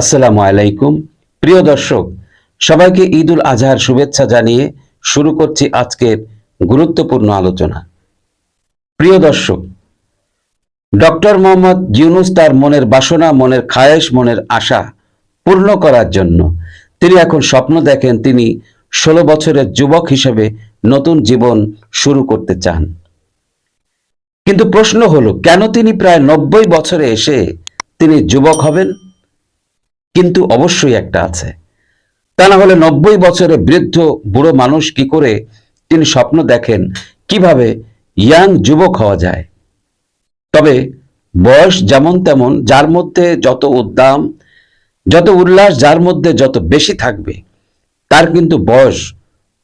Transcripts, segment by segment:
আসসালামু আলাইকুম। প্রিয় দর্শক, সবাইকে ঈদ উল আজহার শুভেচ্ছা জানিয়ে শুরু করছি আজকের গুরুত্বপূর্ণ আলোচনা। প্রিয় দর্শক, ডক্টর মোহাম্মদ ইউনুস তার মনের বাসনা, মনের খায়েশ, মনের আশা পূর্ণ করার জন্য তিনি এখন স্বপ্ন দেখেন তিনি ষোলো বছরের যুবক হিসেবে নতুন জীবন শুরু করতে চান। কিন্তু প্রশ্ন হলো, কেন তিনি প্রায় নব্বই বছরে এসে তিনি যুবক হবেন? কিন্তু অবশ্যই একটা আছে। তা না হলে নব্বই বছরে বৃদ্ধ বুড়ো মানুষ কি করে তিনি স্বপ্ন দেখেন কীভাবে ইয়াং যুবক হওয়া যায়? তবে বয়স যেমন তেমন, যার মধ্যে যত উদ্দাম, যত উল্লাস, যার মধ্যে যত বেশি থাকবে, তার কিন্তু বয়স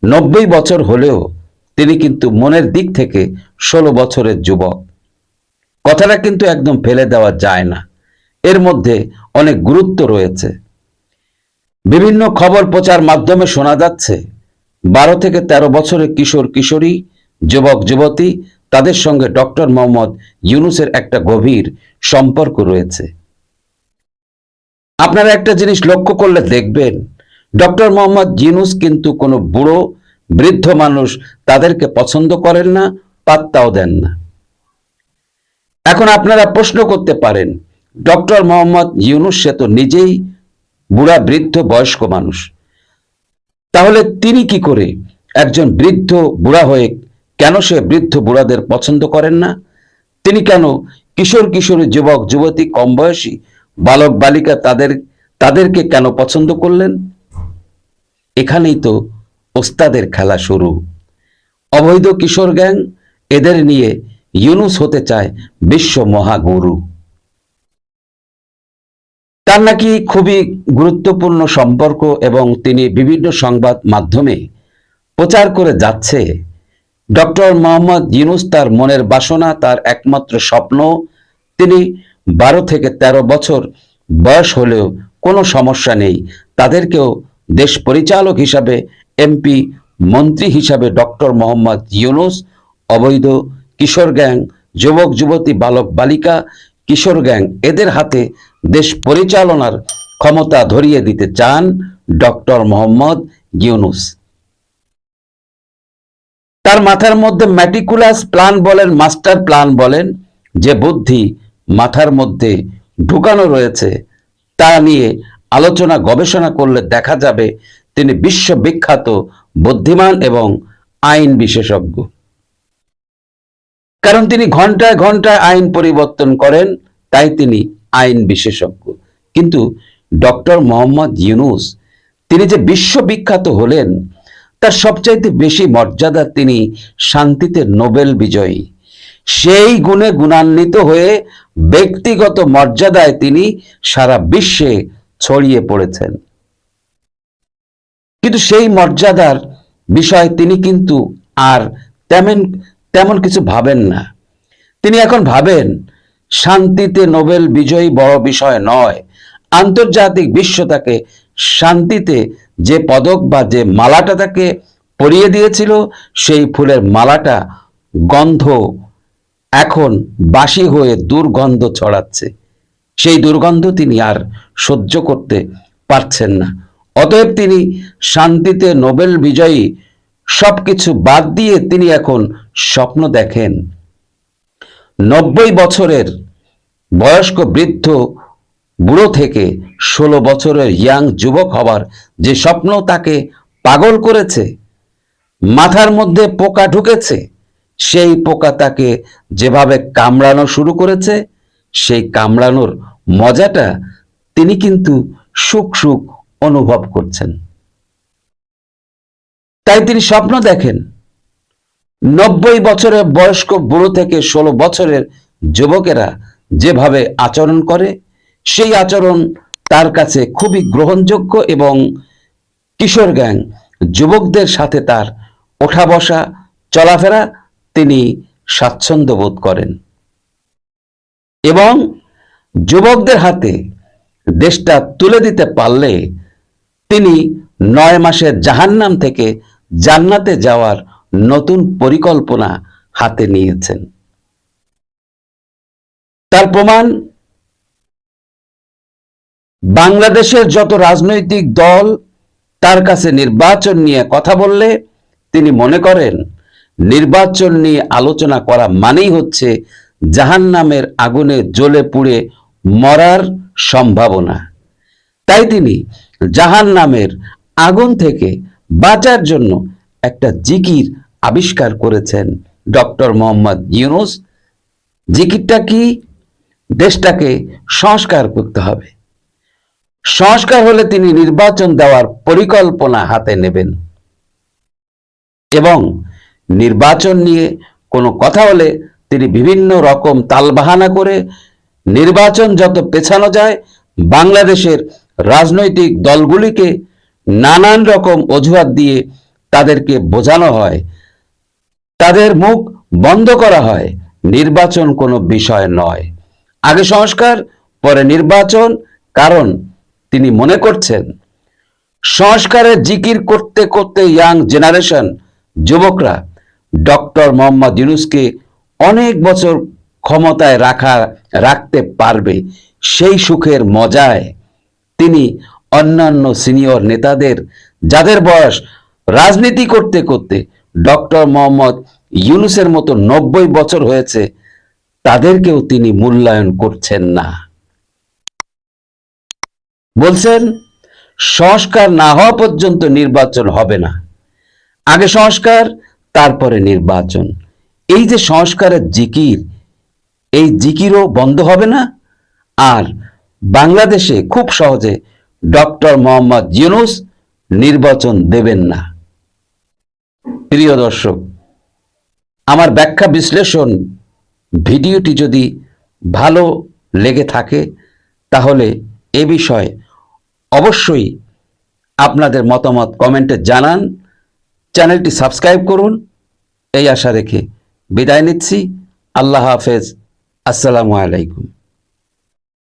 নব্বই বছর হলেও তিনি কিন্তু মনের দিক থেকে ষোলো বছরের যুবক। কথাটা কিন্তু একদম ফেলে দেওয়া যায় না। এর মধ্যে অনেক গুরুত্ব রয়েছে। বিভিন্ন খবর প্রচার মাধ্যমে শোনা যাচ্ছে, বারো থেকে ১৩ বছরের কিশোর কিশোরী, যুবক যুবতী, তাদের সঙ্গে ডক্টর মোহাম্মদ ইউনুসের একটা গভীর সম্পর্ক রয়েছে। আপনারা একটা জিনিস লক্ষ্য করলে দেখবেন, ডক্টর মোহাম্মদ ইউনুস কিন্তু কোনো বুড়ো, বৃদ্ধ মানুষ তাদেরকে পছন্দ করেন না, পাত্তাও দেন না। এখন আপনারা প্রশ্ন করতে পারেন ডক্টর মোহাম্মদ ইউনুস, সে তো নিজেই বুড়া বৃদ্ধ বয়স্ক মানুষ। তাহলে তিনি কি করে একজন বৃদ্ধ বুড়া হয়ে কেন সে বৃদ্ধ বুড়াদের পছন্দ করেন না? তিনি কেন কিশোর কিশোরী যুবক, যুবতী, কম বয়সী বালক, বালিকা তাদের, তাদেরকে কেন পছন্দ করলেন? এখানেই তো ওস্তাদের খেলা শুরু। অবৈধ কিশোর গ্যাং এদের নিয়ে ইউনুস হতে চায় বিশ্ব মহাগুরু। তার নাকি খুবই গুরুত্বপূর্ণ সম্পর্ক এবং তিনি বিভিন্ন সংবাদ মাধ্যমে প্রচার করে যাচ্ছে। ডক্টর মোহাম্মদ ইউনুস তার মনের বাসনা, তার একমাত্র স্বপ্ন, তিনি বারো থেকে ১৩ বছর বয়স হলেও কোনো সমস্যা নেই। তাদেরকেও দেশ পরিচালক হিসাবে, এমপি, মন্ত্রী হিসাবে ডক্টর মোহাম্মদ ইউনুস, অবৈধ কিশোর গ্যাং, যুবক, যুবতী, বালক, বালিকা, কিশোর গ্যাং, এদের হাতে দেশ পরিচালনার ক্ষমতা ধরিয়ে দিতে চান ডক্টর মোহাম্মদ ইউনুস। তার মাথার মধ্যে ম্যাটিকুলাস প্ল্যান বলেন মাস্টার প্ল্যান বলেন, যে বুদ্ধি মাথার মধ্যে ঢুকানো রয়েছে তা নিয়ে আলোচনা, গবেষণা করলে দেখা যাবে তিনি বিশ্ববিখ্যাত বুদ্ধিমান এবং আইন বিশেষজ্ঞ। কারণ তিনি ঘন্টায় ঘন্টায় আইন পরিবর্তন করেন, তাই তিনি আইন বিশেষজ্ঞ। কিন্তু ডক্টর মোহাম্মদ ইউনুস, তিনি যে বিশ্ববিখ্যাত হলেন, তার সবচাইতে বেশি মর্যাদা তিনি শান্তিতে নোবেল বিজয়ী। সেই গুণে গুণান্বিত হয়ে ব্যক্তিগত মর্যাদায় তিনি সারা বিশ্বে ছড়িয়ে পড়েছেন। কিন্তু সেই মর্যাদার বিষয় তিনি কিন্তু আর তেমন তেমন কিছু ভাবেন না। তিনি এখন ভাবেন শান্তিতে নোবেল বিজয়ী বড় বিষয় নয়। আন্তর্জাতিক বিশ্ব তাকে শান্তিতে যে পদক বা যে মালাটা তাকে পরিয়ে দিয়েছিল, সেই ফুলের মালাটা গন্ধ এখন বাসি হয়ে দুর্গন্ধ ছড়াচ্ছে। সেই দুর্গন্ধ তিনি আর সহ্য করতে পারছেন না। অতএব তিনি শান্তিতে নোবেল বিজয়ী সবকিছু বাদ দিয়ে তিনি এখন স্বপ্ন দেখেন। নব্বই বছরের বয়স্ক বৃদ্ধ বুড়ো থেকে ষোলো বছরের ইয়াং যুবক হবার যে স্বপ্ন তাকে পাগল করেছে, মাথার মধ্যে পোকা ঢুকেছে, সেই পোকা তাকে যেভাবে কামড়ানো শুরু করেছে, সেই কামড়ানোর মজাটা তিনি কিন্তু সুখ সুখ অনুভব করছেন। তাই তিনি স্বপ্ন দেখেন নব্বই বছরের বয়স্ক বুড়ো থেকে ষোলো বছরের যুবকেরা যেভাবে আচরণ করে, সেই আচরণ তার কাছে খুবই গ্রহণযোগ্য এবং কিশোর গ্যাং যুবকদের সাথে তার ওঠা বসা চলাফেরা তিনি স্বাচ্ছন্দ্য বোধ করেন। এবং যুবকদের হাতে দেশটা তুলে দিতে পারলে তিনি নয় মাসের জাহান্নাম থেকে জান্নাতে যাওয়ার নতুন পরিকল্পনা হাতে নিয়েছেন। তার প্রমাণ, বাংলাদেশের যত রাজনৈতিক দল তার কাছে নির্বাচন নিয়ে কথা বললে তিনি মনে করেন, নির্বাচন নিয়ে আলোচনা করা মানেই হচ্ছে জাহান্নামের আগুনে জ্বলে পুড়ে মরার সম্ভাবনা। তাই তিনি জাহান্নামের আগুন থেকে বাঁচার জন্য একটা জিকির আবিষ্কার করেছেন ডক্টর মোহাম্মদ ইউনুস। জিকিরটা কি? দেশটাকে সংস্কার করতে হবে। সংস্কার হলে তিনি নির্বাচন দেওয়ার পরিকল্পনা হাতে নেবেন। এবং নির্বাচন নিয়ে কোনো কথা হলে তিনি বিভিন্ন রকম তালবাহানা করে নির্বাচন যত পেছানো যায়, বাংলাদেশের রাজনৈতিক দলগুলিকে নানান রকম অজুহাত দিয়ে তাদেরকে বোঝানো হয়, তাদের মুখ বন্ধ করা হয়, নির্বাচন কোনো বিষয় নয়। আগে সংস্কার, পরে নির্বাচন, কারণ তিনি মনে করছেন, সংস্কারের জিকির করতে করতে ইয়াং জেনারেশন, যুবকরা, ডক্টর মোহাম্মদ ইউনুসকে অনেক বছর ক্ষমতায় রাখা, রাখতে পারবে সেই সুখের মজায়। তিনি অন্যান্য সিনিয়র নেতাদের, যাদের বয়স রাজনীতি করতে করতে ডক্টর মোহাম্মদ ইউনুসের মতো নব্বই বছর হয়েছে, তাদেরকেও তিনি মূল্যায়ন করছেন না। বলছেন, সংস্কার না হওয়া পর্যন্ত নির্বাচন হবে না। আগে সংস্কার, তারপরে নির্বাচন। এই যে সংস্কারের জিকির, এই জিকিরও বন্ধ হবে না। আর বাংলাদেশে খুব সহজে ডক্টর মোহাম্মদ ইউনুস নির্বাচন দেবেন না। প্রিয় দর্শক, আমার ব্যাখ্যা বিশ্লেষণ ভিডিওটি যদি ভালো লেগে থাকে, তাহলে এ বিষয়ে অবশ্যই আপনাদের মতামত কমেন্টে জানান। চ্যানেলটি সাবস্ক্রাইব করুন। এই আশা রেখে বিদায় নিচ্ছি। আল্লাহ হাফেজ। আসসালামু আলাইকুম।